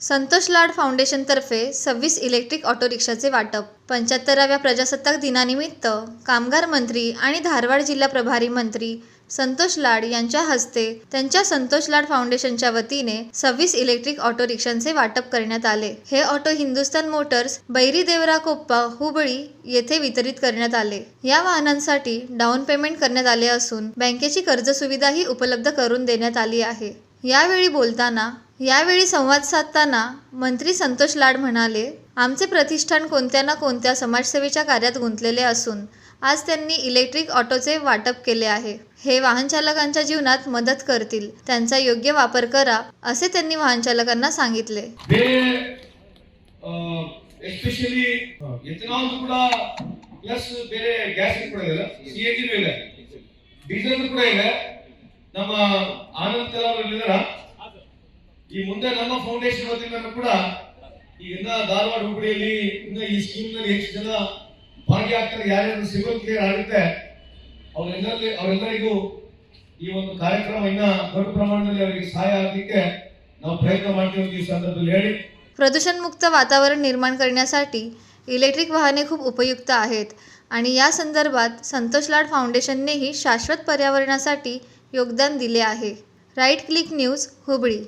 संतोष लाड फाउंडेशनतर्फे सव्वीस electric auto रिक्षाचे वाटप. पंच्याहत्तराव्या प्रजासत्ताक दिनानिमित्त कामगार मंत्री आणि धारवाड जिल्हा प्रभारी मंत्री संतोष लाड यांच्या हस्ते त्यांच्या संतोष लाड फाउंडेशनच्या वतीने सव्वीस इलेक्ट्रिक ऑटो रिक्षांचे वाटप करण्यात आले. हे ऑटो हिंदुस्तान मोटर्स बैरी देवरा कोप्पा हुबळी येथे वितरित करण्यात आले. या वाहनांसाठी डाऊन पेमेंट करण्यात आले असून बँकेची कर्ज सुविधाही उपलब्ध करून देण्यात आली आहे. यावेळी बोलताना यावेळी संवाद साधताना मंत्री संतोष लाड म्हणाले आमचे प्रतिष्ठान कोणत्या ना कोणत्या समाजसेवेच्या कार्यात गुंतलेले असून आज त्यांनी इलेक्ट्रिक ऑटोचे वाटप केले आहे हे वाहनचालकांच्या जीवनात मदत करतील त्यांचा योग्य वापर करा असे त्यांनी वाहनचालकांना सांगितले ಬೇರೆ ಎಸ್ಪೆಷಲಿ ಎಥನಾಲ್ ಕೂಡ ಪ್ಲಸ್ ಬೇರೆ ಗ್ಯಾಸ್ ಕೂಡ ಇದೆ ಸಿ ಎನ್ ಜಿನೂ ಇದೆ ಡೀಸೆಲ್ ಕೂಡ ಇದೆ ನಮ್ಮ ಆನಂದ್ ಕಲಾವ್ ಇದ್ದಾರ ಈ ಮುಂದೆ ನಮ್ಮ ಫೌಂಡೇಶನ್ ವತಿಯಿಂದ ಕೂಡ ಈ ಇನ್ನ ಧಾರವಾಡ ಹುಬ್ಬಳ್ಳಿಯಲ್ಲಿ ಇನ್ನ ಈ ಸ್ಕೀಮ್ ನಲ್ಲಿ ಹೆಚ್ಚು ಜನ ಭಾಗಿಯಾಗ್ತಾರೆ ಯಾರ್ಯಾರು ಸಿವಿಲ್ ಕ್ಲಿಯರ್ ಆಗುತ್ತೆ ಅವರೆಲ್ಲರಲ್ಲಿ ಅವರೆಲ್ಲರಿಗೂ ಈ ಒಂದು ಕಾರ್ಯಕ್ರಮ ಇನ್ನ ದೊಡ್ಡ ಪ್ರಮಾಣದಲ್ಲಿ ಅವರಿಗೆ ಸಹಾಯ ಆಗಲಿಕ್ಕೆ ನಾವು ಪ್ರಯತ್ನ ಮಾಡ್ತೀವಿ ಅಂತ ಈ ಸಂದರ್ಭದಲ್ಲಿ ಹೇಳಿ प्रदूषणमुक्त वातावरण निर्माण करण्यासाठी इलेक्ट्रिक वाहने खूप उपयुक्त आहेत आणि या संदर्भात संतोष लाड फाउंडेशननेही शाश्वत पर्यावरणासाठी योगदान दिले आहे राईट क्लिक न्यूज हुबळी